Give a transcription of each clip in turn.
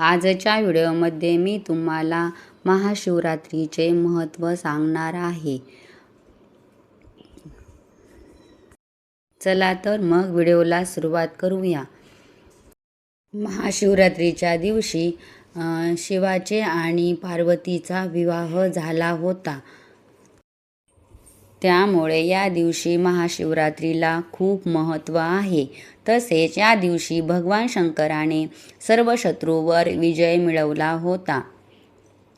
आजच्या व्हिडिओमध्ये मी तुम्हाला महाशिवरात्रीचे महत्त्व सांगणार आहे. चला तर मग व्हिडिओला सुरुवात करूया. महाशिवरात्रीच्या दिवशी अं, शिवाचे आणि पार्वतीचा विवाह झाला होता. त्यामुळे या दिवशी महाशिवरात्रीला खूप महत्त्व आहे. तसेच या दिवशी भगवान शंकराने सर्व शत्रूवर विजय मिळवला होता.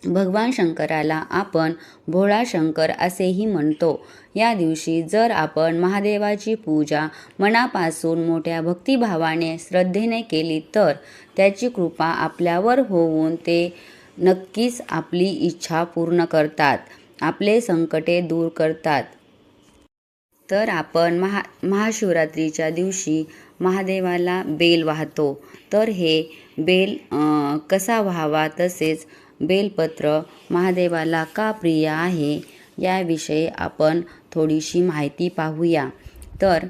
भगवान शंकराला आपण भोळा शंकर असेही म्हणतो. या दिवशी जर आपण महादेवाची पूजा मनापासून मोठ्या भक्तिभावाने श्रद्धेने केली तर त्याची कृपा आपल्यावर होऊन ते नक्कीच आपली इच्छा पूर्ण करतात. आपले संकटे दूर करतात. तर आपण महा महाशिवरात्रीच्या दिवशी महादेवाला बेल वाहतो. तर हे बेल कसा व्हावा तसेच बेलपत्र महादेवाला का प्रिय आहे याविषयी आपण थोडीशी माहिती पाहूया. तर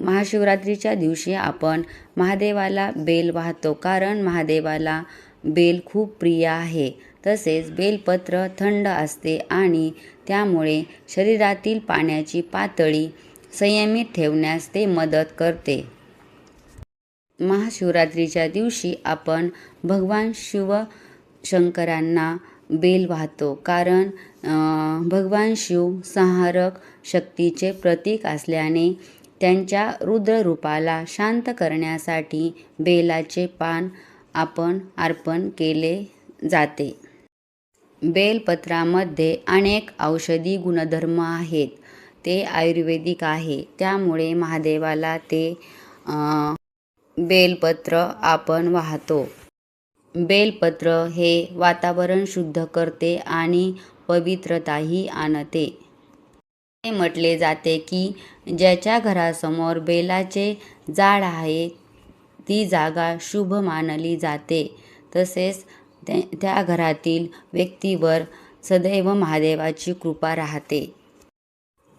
महाशिवरात्रीच्या दिवशी आपण महादेवाला बेल वाहतो कारण महादेवाला बेल खूप प्रिय आहे. तसेच बेलपत्र थंड असते आणि त्यामुळे शरीरातील पाण्याची पातळी संयमित ठेवण्यास ते मदत करते. महाशिवरात्रीच्या दिवशी आपण भगवान शिव शंकरांना बेल वाहतो कारण भगवान शिव संहारक शक्तीचे प्रतीक असल्याने त्यांच्या रुद्ररूपाला शांत करण्यासाठी बेलाचे पान आपण अर्पण केले जाते. बेलपत्रामध्ये अनेक औषधी गुणधर्म आहेत. ते आयुर्वेदिक आहे. त्यामुळे महादेवाला ते बेलपत्र आपण वाहतो. बेलपत्र हे वातावरण शुद्ध करते आणि पवित्रताही आणते. हे म्हटले जाते की ज्याच्या घरासमोर बेलाचे झाड आहे ती जागा शुभ मानली जाते. तसेच त्या त्या घरातील व्यक्तीवर सदैव महादेवाची कृपा राहते.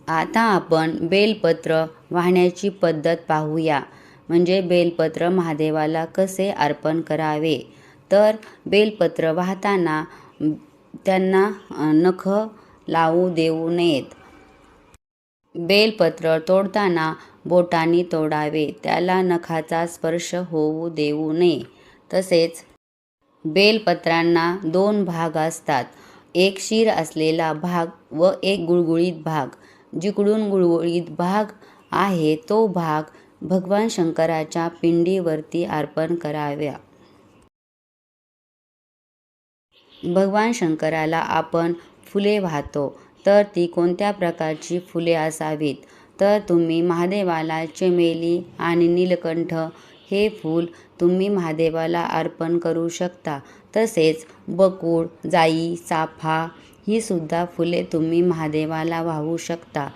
आता आपण बेलपत्र वाहण्याची पद्धत पाहूया. म्हणजे बेलपत्र महादेवाला कसे अर्पण करावे? तर बेलपत्र वाहताना त्यांना नख लावू देऊ नयेत. बेलपत्र तोडताना बोटांनी तोडावे. त्याला नखाचा स्पर्श होऊ देऊ नये. तसेच बेलपत्रांना दोन भाग असतात. एक शीर असलेला भाग व एक गुळगुळीत भाग. जिकडून गुळगुळीत भाग आहे तो भाग भगवान शंकराच्या पिंडीवरती अर्पण कराव्या भगवान शंकराला आपण फुले वाहतो तर ती कोणत्या प्रकारची फुले असावीत? तर तुम्ही महादेवाला चमेली आणि नीलकंठ हे फूल तुम्ही महादेवाला अर्पण करू शकता. तसेच बकूळ जाई चाफा ही सुद्धा फुले तुम्ही महादेवाला वाहू शकता.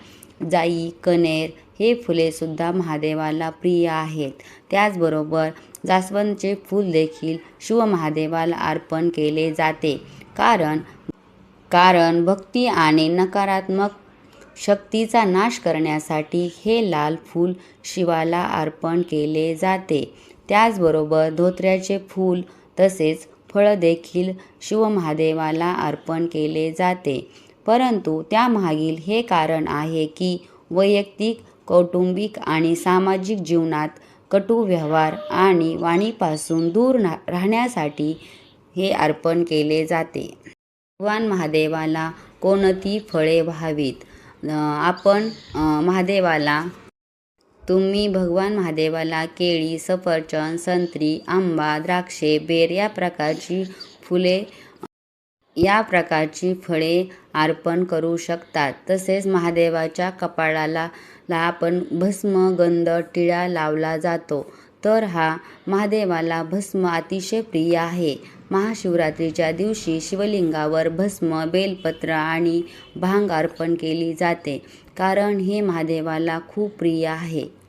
जाई कनेर हे फुलेसुद्धा महादेवाला प्रिय आहेत. त्याचबरोबर जास्वंदचे फूल देखील शिव महादेवाला अर्पण केले जाते. कारण कारण भक्ती आणि नकारात्मक शक्तीचा नाश करण्यासाठी हे लाल फूल शिवाला अर्पण केले जाते. त्याचबरोबर धोत्र्याचे फूल तसेच फळं देखील शिवमहादेवाला अर्पण केले जाते. परंतु त्यामागील हे कारण आहे की वैयक्तिक कौटुंबिक आणि सामाजिक जीवनात कटू व्यवहार आणि वाणीपासून दूर राहण्यासाठी हे अर्पण केले जाते. भगवान महादेवाला कोणती फळे व्हावीत? आपण महादेवाला तुम्ही भगवान महादेवाला केळी सफरचंद संत्री आंबा द्राक्षे बेर या प्रकारची फुले या प्रकारची फळे अर्पण करू शकतात. तसेच महादेवाच्या कपाळाला ला आपण भस्म गंध टिळा लावला जातो. तर हा महादेवाला भस्म अतिशय प्रिय आहे. महाशिवरात्रीच्या दिवशी शिवलिंगावर भस्म बेलपत्र आणि भांग अर्पण केली जाते. कारण हे महादेवाला खूप प्रिय आहे.